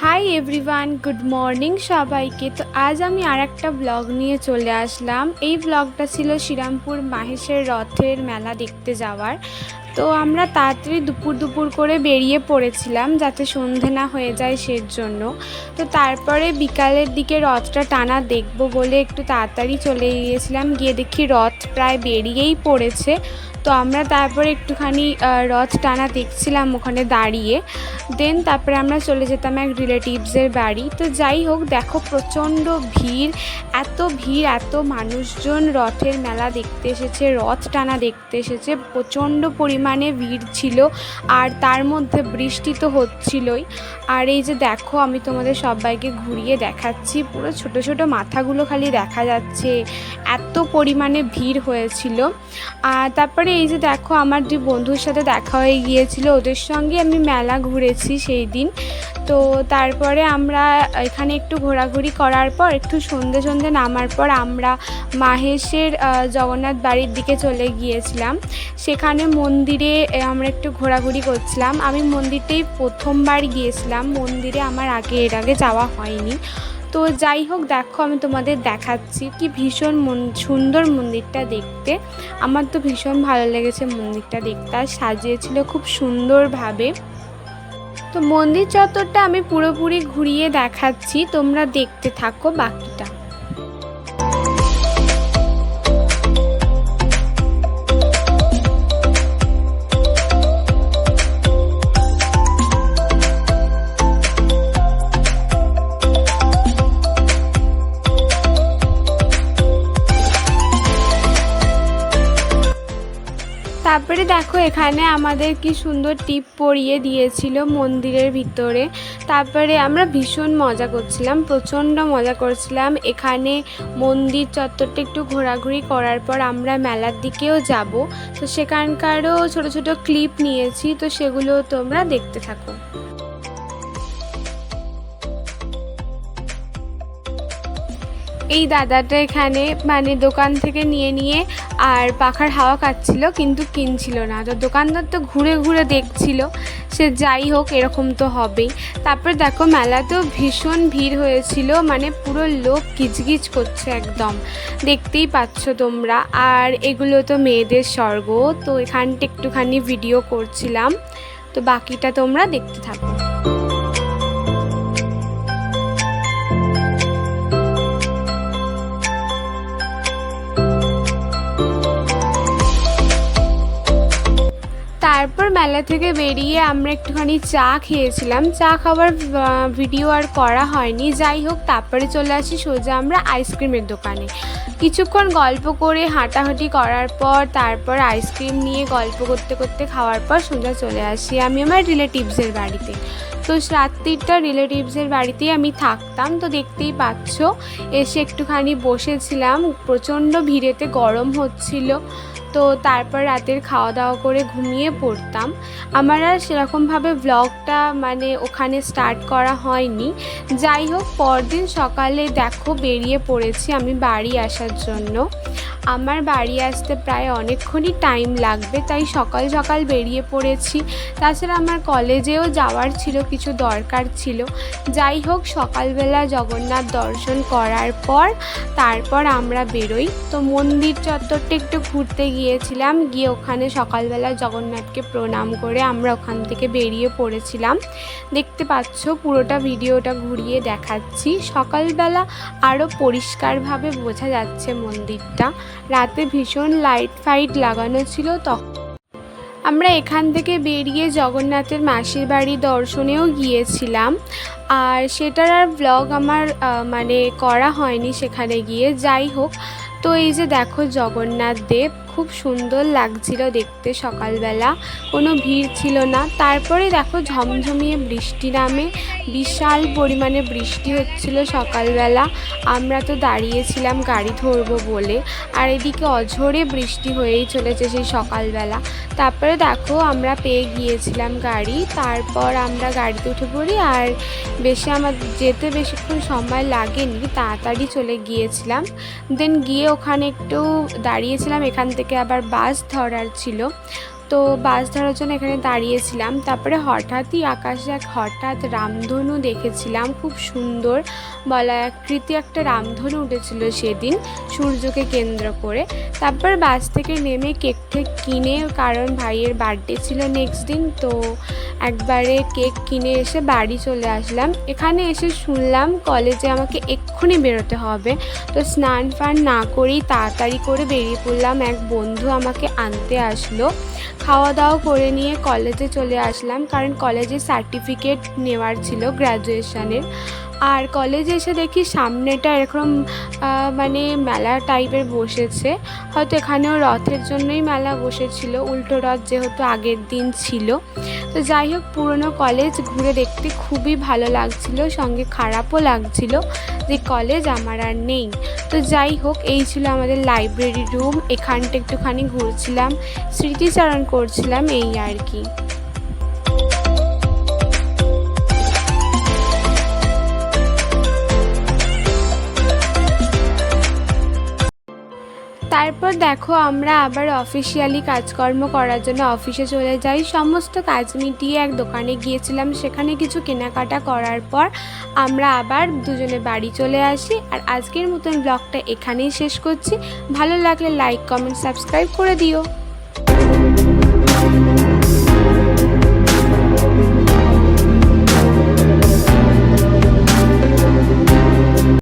Hi everyone good morning সবাইকে। তো আজ আমি আর একটা ব্লগ নিয়ে চলে আসলাম। এই ব্লগটা ছিল শ্রীরামপুর মাহেশের রথের মেলা দেখতে যাওয়ার। তো আমরা তাড়াতাড়ি দুপুর দুপুর করে বেরিয়ে পড়েছিলাম যাতে সন্ধে না হয়ে যায় সের জন্য তো তারপরে বিকালের দিকে রথটা টানা দেখব বলে একটু তাড়াতাড়ি চলে গিয়েছিলাম। গিয়ে দেখি রথ প্রায় বেরিয়েই পড়েছে। তো আমরা তারপরে একটুখানি রথ টানা দেখছিলাম ওখানে দাঁড়িয়ে। দেন তারপরে আমরা চলে যেতাম এক রিলেটিভসের বাড়ি। তো যাই হোক, দেখো প্রচণ্ড ভিড়, এত ভিড়, এত মানুষজন রথের মেলা দেখতে এসেছে, রথ টানা দেখতে এসেছে, প্রচণ্ড পরিমাণে ভিড় ছিল আর তার মধ্যে বৃষ্টি তো হচ্ছিলই। আর এই যে দেখো, আমি তোমাদের সবাইকে ঘুরিয়ে দেখাচ্ছি, পুরো ছোট ছোট মাথাগুলো খালি দেখা যাচ্ছে, এত পরিমাণে ভিড় হয়েছিল। আর তারপরে এই যে দেখো, আমার দুই বন্ধুর সাথে দেখা হয়ে গিয়েছিল। ওদের সঙ্গে আমি মেলা ঘুরেছি সেই দিন। তো তারপরে আমরা এখানে একটু ঘোরাঘুরি করার পর, একটু সন্ধে সন্ধে নামার পর আমরা মাহেশের জগন্নাথ বাড়ির দিকে চলে গিয়েছিলাম। সেখানে মন্দিরে আমরা একটু ঘোরাঘুরি করছিলাম। আমি মন্দিরটাই প্রথমবার গিয়েছিলাম। মন্দিরে আমার আগে এর আগে যাওয়া হয়নি। তো যাই হোক, দেখো আমি তোমাদের দেখাচ্ছি কি ভীষণ সুন্দর মন্দিরটা দেখতে। আমার তো ভীষণ ভালো লেগেছে মন্দিরটা দেখতে, আর সাজিয়েছিল খুব সুন্দরভাবে। তো মন্দির চত্বরটা আমি পুরোপুরি ঘুরিয়ে দেখাচ্ছি, তোমরা দেখতে থাকো বাকিটা। তারপরে দেখো এখানে আমাদের কি সুন্দর টিপ পরিয়ে দিয়েছিল মন্দিরের ভিতরে। তারপরে আমরা ভীষণ মজা করছিলাম, প্রচণ্ড মজা করছিলাম। এখানে মন্দির চত্বরটা একটু ঘোরাঘুরি করার পর আমরা মেলার দিকেও যাব। তো সেখানকারও ছোট ছোট ক্লিপ নিয়েছি, তো সেগুলো তোমরা দেখতে থাকো। এই দাদাটা এখানে মানে দোকান থেকে নিয়ে নিয়ে আর পাখার হাওয়া খাচ্ছিল কিন্তু কিনছিল না। তো দোকানদার তো ঘুরে ঘুরে দেখছিল, সে যাই হোক এরকম তো হবেই। তারপর দেখো মেলাতেও ভীষণ ভিড় হয়েছিল মানে পুরো লোক কিচকিচ করছে একদম। দেখতেই পাচ্ছ তোমরা। আর এগুলো তো মেয়েদের স্বর্গ, তো এখানটা একটুখানি ভিডিও করছিলাম। তো বাকিটা তোমরা দেখতে থাকো। তারপর মেলা থেকে বেরিয়ে আমরা একটুখানি চা খেয়েছিলাম। চা আহ, ভিডিও আর করা হয়নি। যাই হোক তারপরে চলে আসি সোজা আমরা আইসক্রিমের দোকানে। কিছুক্ষণ গল্প করে হাঁটাহাঁটি করার পর তারপর আইসক্রিম নিয়ে গল্প করতে করতে খাওয়ার পর সোজা চলে আসি আমি আমার রিলেটিভসের বাড়িতে। তো রাত্রিটা রিলেটিভসের বাড়িতেই আমি থাকতাম। তো দেখতেই পাচ্ছ এসে একটুখানি বসেছিলাম। প্রচণ্ড ভিড়েতে গরম হচ্ছিল। তো তারপর রাতের খাওয়া দাওয়া করে ঘুমিয়ে পড়তাম। আমার আর সেরকমভাবে ব্লগটা মানে ওখানে স্টার্ট করা হয়নি। যাই হোক, পরদিন সকালে দেখো বেরিয়ে পড়েছি আমি বাড়ি আসার জন্য। আমার বাড়ি আসতে প্রায় অনেকক্ষণই টাইম লাগবে, তাই সকাল সকাল বেরিয়ে পড়েছি। তাছাড়া আমার কলেজেও যাওয়ার ছিল কিছু দরকার ছিল। যাই হোক, সকালবেলা জগন্নাথ দর্শন করার পর তারপর আমরা বেরোই। তো মন্দির চত্বরটা একটু ঘুরতে গিয়েছিলাম, গিয়ে ওখানে সকালবেলা জগন্নাথকে প্রণাম করে আমরা ওখান থেকে বেরিয়ে পড়েছিলাম। দেখতে পাচ্ছ, পুরোটা ভিডিওটা ঘুরিয়ে দেখাচ্ছি। সকালবেলা আরও পরিষ্কারভাবে বোঝা যাচ্ছে মন্দিরটা। রাতে ভীষণ লাইট ফাইট লাগানো ছিল তখন। আমরা এখান থেকে বেরিয়ে জগন্নাথের মাসির বাড়ি দর্শনেও গিয়েছিলাম। আর সেটার আর ব্লগ আমার মানে করা হয়নি সেখানে গিয়ে। যাই হোক, তো এই যে দেখো জগন্নাথ দেব খুব সুন্দর লাগছিল দেখতে সকালবেলা। কোনো ভিড় ছিল না। তারপরে দেখো ঝমঝমিয়ে বৃষ্টি নামে, বিশাল পরিমাণে বৃষ্টি হচ্ছিল সকালবেলা। আমরা তো দাঁড়িয়েছিলাম গাড়ি ধরবো বলে। আর এদিকে অঝোরে বৃষ্টি হয়েই চলেছে সেই সকালবেলা। তারপরে দেখো আমরা পেয়ে গিয়েছিলাম গাড়ি। তারপর আমরা গাড়িতে উঠে পড়ি আর বেশি আমার যেতে বেশিক্ষণ সময় লাগেনি। তাড়াতাড়ি চলে গিয়েছিলাম। দেন গিয়ে ওখানে একটু দাঁড়িয়েছিলাম। এখান থেকে আবার বাস ধরার ছিল। তো বাস ধরার জন্য এখানে দাঁড়িয়েছিলাম। তারপরে হঠাৎই আকাশে এক হঠাৎ রামধনু দেখেছিলাম। খুব সুন্দর বলা আকৃতি একটা রামধনু উঠেছিল সেদিন সূর্যকে কেন্দ্র করে। তারপর বাস থেকে নেমে কেক ঠেক কিনে, কারণ ভাইয়ের বার্থডে ছিল নেক্সট দিন, তো একবারে কেক কিনে এসে বাড়ি চলে আসলাম। এখানে এসে শুনলাম কলেজে আমাকে এক্ষুনি বেরোতে হবে। তো স্নান ফান না করেই তাড়াতাড়ি করে বেরিয়ে পড়লাম। এক বন্ধু আমাকে আনতে আসলো। খাওয়া দাওয়া করে নিয়ে কলেজে চলে আসলাম কারণ কলেজে সার্টিফিকেট নেওয়ার ছিল গ্র্যাজুয়েশনের আর কলেজে এসে দেখি সামনেটা এরকম মানে মেলা টাইপের বসেছে। হয়তো এখানেও রথের জন্যই মেলা বসেছিল, উল্টো রথ যেহেতু আগের দিন ছিল। তো যাই হোক, পুরনো কলেজ ঘুরে দেখতে খুবই ভালো লাগছিল, সঙ্গে খারাপও লাগছিল যে কলেজ আমার আর নেই। তো যাই হোক, এই ছিল আমাদের লাইব্রেরি রুম এখানটা একটুখানি ঘুরছিলাম, স্মৃতিচারণ করছিলাম, এই আর কি। তারপর দেখো আমরা আবার অফিসিয়ালি কাজকর্ম করার জন্য অফিসে চলে যাই। সমস্ত কাজ মিটিয়ে এক দোকানে গিয়েছিলাম। সেখানে কিছু কেনাকাটা করার পর আমরা আবার দুজনে বাড়ি চলে আসি। আর আজকের মতন ব্লগটা এখানেই শেষ করছি। ভালো লাগলে লাইক কমেন্ট সাবস্ক্রাইব করে দিও।